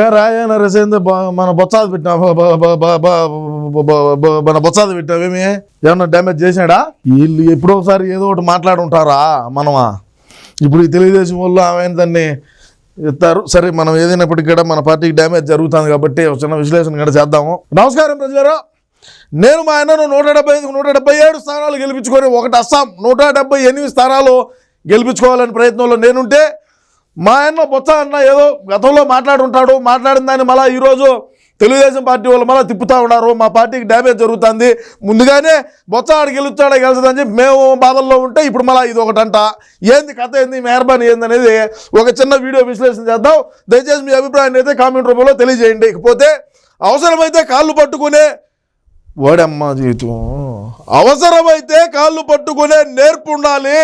ఏ రాయ నరసేంద్ర మన బొత్సాది పెట్టినా మన బొత్సాది పెట్టావేమి? ఏమన్నా డ్యామేజ్ చేసినాడా? వీళ్ళు ఎప్పుడో ఒకసారి ఏదో ఒకటి మాట్లాడుంటారా మనమా? ఇప్పుడు ఈ తెలుగుదేశం వాళ్ళు ఆమె దాన్ని ఎత్తారు. సరే మనం ఏదైనప్పటికీ కూడా మన పార్టీకి డ్యామేజ్ జరుగుతుంది కాబట్టి ఒక చిన్న విశ్లేషణ కూడా చేద్దాము. నమస్కారం ప్రజలారా. నేను మా ఆయనను నూట డెబ్బై ఐదు నూట డెబ్బై ఏడు స్థానాలు గెలిపించుకొని ఒకటి అస్సాం నూట డెబ్బై ఎనిమిది స్థానాలు గెలిపించుకోవాలని ప్రయత్నంలో నేనుంటే మా ఆయన బొత్స అన్న ఏదో గతంలో మాట్లాడుంటాడు మాట్లాడిన దాన్ని మళ్ళీ ఈరోజు తెలుగుదేశం పార్టీ వాళ్ళు మళ్ళీ తిప్పుతూ ఉన్నారు. మా పార్టీకి డ్యామేజ్ జరుగుతుంది. ముందుగానే బొత్స ఆడికి గెలుస్తాడే గెలుస్తుందని చెప్పి మేము బాధల్లో ఉంటే ఇప్పుడు మళ్ళీ ఇది ఒకటంట ఏంది కథ ఏంది? మెహర్బానీ ఏంది అనేది ఒక చిన్న వీడియో విశ్లేషణ చేద్దాం. దయచేసి మీ అభిప్రాయాన్ని అయితే కామెంట్ రూపంలో తెలియజేయండి. ఇకపోతే అవసరమైతే కాళ్ళు పట్టుకునే వాడమ్మ జీవితం. అవసరమైతే కాళ్ళు పట్టుకునే నేర్పు ఉండాలి.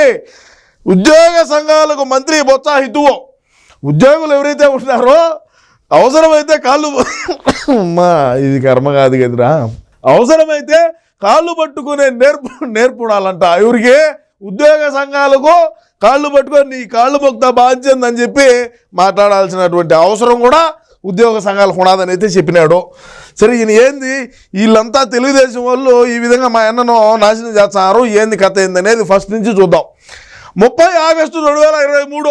ఉద్యోగ సంఘాలకు మంత్రి బొత్స హితువు. ఉద్యోగులు ఎవరైతే ఉన్నారో అవసరమైతే కాళ్ళు అమ్మా ఇది కర్మ కాదు కదరా. అవసరమైతే కాళ్ళు పట్టుకునే నేర్పు నేర్పుడాలంట. ఎవరికి? ఉద్యోగ సంఘాలకు కాళ్ళు పట్టుకొని నీ కాళ్ళు మొక్త బాధ్యత అని చెప్పి మాట్లాడాల్సినటువంటి అవసరం కూడా ఉద్యోగ సంఘాలకు ఉండదని అయితే చెప్పినాడు. సరే ఈయన ఏంది? వీళ్ళంతా తెలుగుదేశం వాళ్ళు ఈ విధంగా మా అన్నను నాశనం చేస్తున్నారు. ఏంది కథ ఏంది అనేది ఫస్ట్ నుంచి చూద్దాం. ముప్పై ఆగస్టు రెండు వేల ఇరవై మూడు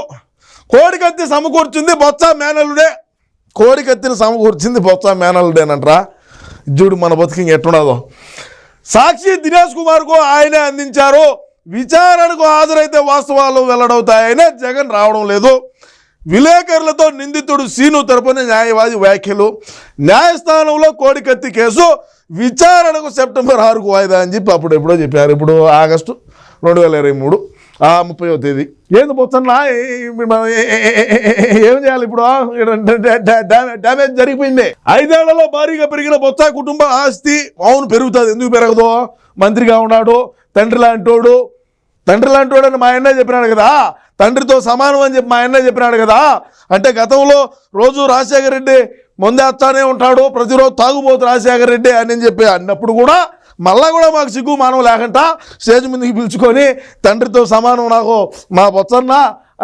కోడికత్తి సమకూర్చింది బొత్స మేనలుడే కోడికత్తిని సమకూర్చింది బొత్స మేనలుడేనంటరా చూడు మన బతికింగ్ ఎట్టున్నదో సాక్షి దినేష్ కుమార్కు ఆయనే అందించారు. విచారణకు హాజరైతే వాస్తవాలు వెల్లడవుతాయనే జగన్ రావడం లేదు. విలేకరులతో నిందితుడు సీను తరపున న్యాయవాది వ్యాఖ్యలు. న్యాయస్థానంలో కోడికత్తి కేసు విచారణకు సెప్టెంబర్ ఆరుకు వాయిదా అని చెప్పి అప్పుడు ఎప్పుడో చెప్పారు. ఇప్పుడు ఆగస్టు రెండు వేల ఇరవై మూడు. ముప్పైవ తేదీ ఏంది పోతున్నా ఏం చేయాలి ఇప్పుడు డ్యామేజ్ జరిగిపోయింది ఐదేళ్ళలో భారీగా పెరిగిన బొత్స కుటుంబ ఆస్తి అవును పెరుగుతుంది ఎందుకు పెరగదు మంత్రిగా ఉన్నాడు తండ్రి లాంటోడు తండ్రి లాంటివాడు అని మా అన్న చెప్పినాడు కదా తండ్రితో సమానం అని చెప్పి మా అన్న చెప్పినాడు కదా అంటే గతంలో రోజు రాజశేఖర రెడ్డి ముందేస్తానే ఉంటాడు ప్రతిరోజు తాగుబోతు రాజశేఖర రెడ్డి అని చెప్పి అన్నప్పుడు కూడా మళ్ళా కూడా మాకు సిగ్గు మానవ లేకుండా స్టేజ్ ముందుకు పిలుచుకొని తండ్రితో సమానం నాకు మా బొత్సన్న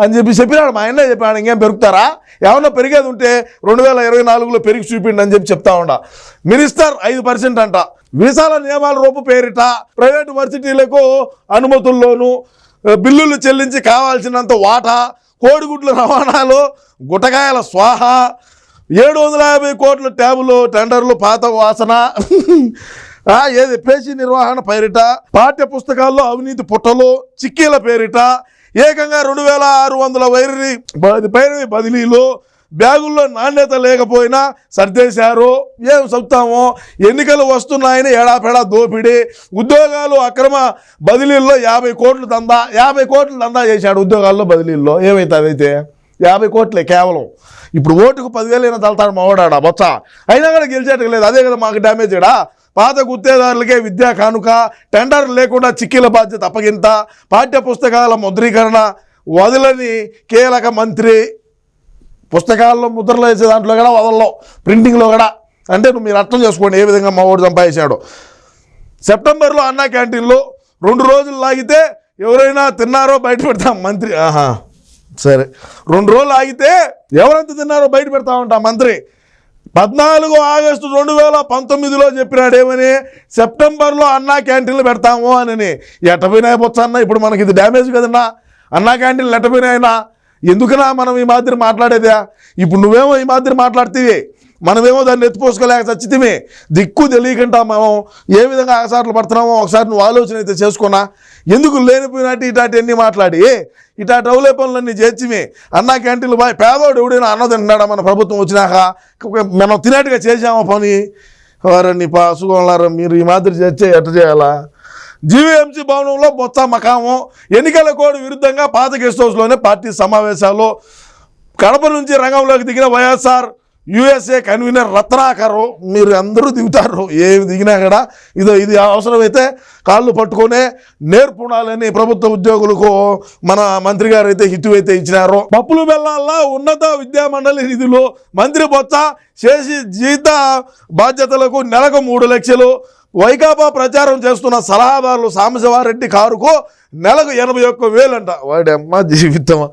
అని చెప్పి చెప్పినాడు. మా ఆయన చెప్పాడు ఇంకేం పెరుగుతారా? ఏమన్నా పెరిగేది ఉంటే రెండు వేల ఇరవై నాలుగులో పెరిగి చూపిండి అని చెప్పి చెప్తా ఉండ. మినిస్టర్ ఐదు పర్సెంట్ అంట. వీసాల నియమాల రూపు పేరిట ప్రైవేట్ వర్సిటీలకు అనుమతుల్లోనూ బిల్లులు చెల్లించి కావాల్సినంత వాటా కోడిగుడ్ల రవాణాలు గుటకాయల స్వాహ ఏడు వందల యాభై కోట్ల ట్యాబులు టెండర్లు పాత వాసన. ఏది? పేషీ నిర్వహణ పేరిట పాఠ్య పుస్తకాల్లో అవినీతి పుట్టలు చిక్కీల పేరిట ఏకంగా రెండు వేల ఆరు వందల వైరి పైరవి బదిలీలు బ్యాగుల్లో నాణ్యత లేకపోయినా సర్దేశారు. ఏం చెప్తాము? ఎన్నికలు వస్తున్నాయని ఏడాపెడా దోపిడీ. ఉద్యోగాలు అక్రమ బదిలీల్లో యాభై కోట్లు దందా యాభై కోట్లు దందా చేశాడు ఉద్యోగాల్లో బదిలీల్లో. ఏమైతే అదైతే? యాభై కోట్లే కేవలం. ఇప్పుడు ఓటుకు పదివేలు అయినా తలతాడు మావాడాడా? బొచ్చ అయినా కూడా గెలిచేటకు లేదు. అదే కదా మాకు డ్యామేజ్ ఇడా పాత గుత్తేదారులకే విద్యా కానుక టెండర్ లేకుండా చిక్కీల బాధ్యత అప్పగింత పాఠ్య పుస్తకాల ముద్రీకరణ వదలని కీలక మంత్రి పుస్తకాల్లో ముద్రలు వేసే దాంట్లో కూడా వదలలో ప్రింటింగ్లో కూడా. అంటే నువ్వు మీరు అర్థం చేసుకోండి ఏ విధంగా మా ఓటు సంపాదించాడు. సెప్టెంబర్లో అన్నా క్యాంటీన్లో రెండు రోజులు లాగితే ఎవరైనా తిన్నారో బయట పెడతాం మంత్రి. ఆహా సరే. రెండు రోజులు ఆగితే ఎవరంత తిన్నారో బయట పెడతా ఉంటాం మంత్రి. పద్నాలుగు ఆగస్టు రెండు వేల పంతొమ్మిదిలో చెప్పినాడేమని సెప్టెంబర్లో అన్నా క్యాంటీన్లు పెడతాము అని ఎట్టపోయినాయి బొచ్చ ఇప్పుడు మనకి ఇది డ్యామేజ్ కదన్నా? అన్నా క్యాంటీన్లు ఎట్టపోయినాయినా ఎందుకునా మనం ఈ మాదిరి మాట్లాడేదా? ఇప్పుడు నువ్వేమో ఈ మాదిరి మాట్లాడితే మనమేమో దాన్ని ఎత్తిపోసుకోలేక చచ్చితిమే దిక్కు తెలియకుండా మనం ఏ విధంగా ఆసార్లు పడుతున్నామో ఒకసారి నువ్వు ఆలోచన అయితే చేసుకున్నా. ఎందుకు లేనిపోయినట్టు ఇటాటి అన్నీ మాట్లాడి? ఇటాటి అవులే పనులన్నీ చేర్చిమే. అన్నా క్యాంటీన్లు బాయ్ పేదోడు ఎవడైనా అన్న తింటున్నాడా మన ప్రభుత్వం వచ్చినాక మనం తినేట్టుగా చేసామో పని? వారని పాసుకోవాలారా మీరు ఈ మాదిరి చేస్తే ఎట్ట చేయాలా? జీవీఎంసీ భవనంలో బొత్స మకాము. ఎన్నికల కోడ్ విరుద్ధంగా పాత గెస్ట్ హౌస్లోనే పార్టీ సమావేశాలు. కడప నుంచి రంగంలోకి దిగిన వైఎస్ఆర్ యుఎస్ఏ కన్వీనర్ రత్నాకరు మీరు అందరూ దిగుతారు. ఏమి దిగినా కూడా ఇదో ఇది అవసరమైతే కాళ్ళు పట్టుకునే నేర్పుణాలని ప్రభుత్వ ఉద్యోగులకు మన మంత్రి గారు అయితే హితు అయితే ఇచ్చినారు. పప్పులు బెల్లాల్లో ఉన్నత విద్యా మండలి నిధులు మంత్రి బొత్స చేసి జీత బాధ్యతలకు నెలకు మూడు లక్షలు. వైకాపా ప్రచారం చేస్తున్న సలహాదారులు సాంబశివారెడ్డి కారుకు నెలకు ఎనభై ఒక్క వేలంట. వాడమ్మ జీవితమా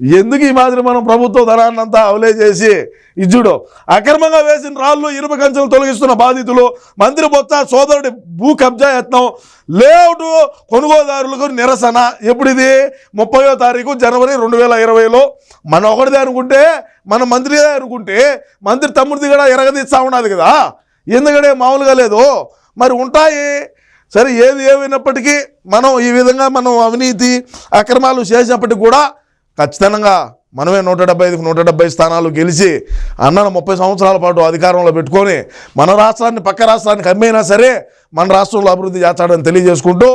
ఎందుకు ఈ మాదిరి మనం ప్రభుత్వ ధనాన్నంతా అవలే చేసి ఇజ్జుడు అక్రమంగా వేసిన రాళ్ళు ఇనుప కంచెలు తొలగిస్తున్న బాధితులు మంత్రి బొత్స సోదరుడి భూ కబ్జా యత్నం లేఅవుట్ కొనుగోదారులకు నిరసన. ఎప్పుడు ఇది? ముప్పయో తారీఖు జనవరి రెండు వేల ఇరవైలో. మన ఒకటిదే అనుకుంటే మన మంత్రిదే అనుకుంటే మంత్రి తమ్ముడిది కూడా ఎరగదీస్తూ ఉన్నది కదా. ఎందుకంటే మామూలుగా లేదు. మరి ఉంటాయి. సరే ఏది ఏమైనప్పటికీ మనం ఈ విధంగా మనం అవినీతి అక్రమాలు చేసినప్పటికీ కూడా ఖచ్చితంగా మనమే నూట డెబ్బై ఐదుకు నూట డెబ్బై స్థానాలు గెలిచి అన్నను ముప్పై సంవత్సరాల పాటు అధికారంలో పెట్టుకొని మన రాష్ట్రాన్ని పక్క రాష్ట్రానికి అమ్మైనా సరే మన రాష్ట్రంలో అభివృద్ధి చేస్తాడని తెలియజేసుకుంటూ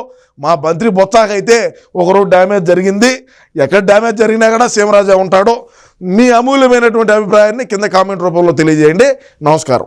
మా మంత్రి బొత్సాకైతే ఒకరోజు డ్యామేజ్ జరిగింది. ఎక్కడ డ్యామేజ్ జరిగినా కూడా సీమరాజా ఉంటాడు. మీ అమూల్యమైనటువంటి అభిప్రాయాన్ని కింద కామెంట్ రూపంలో తెలియజేయండి. నమస్కారం.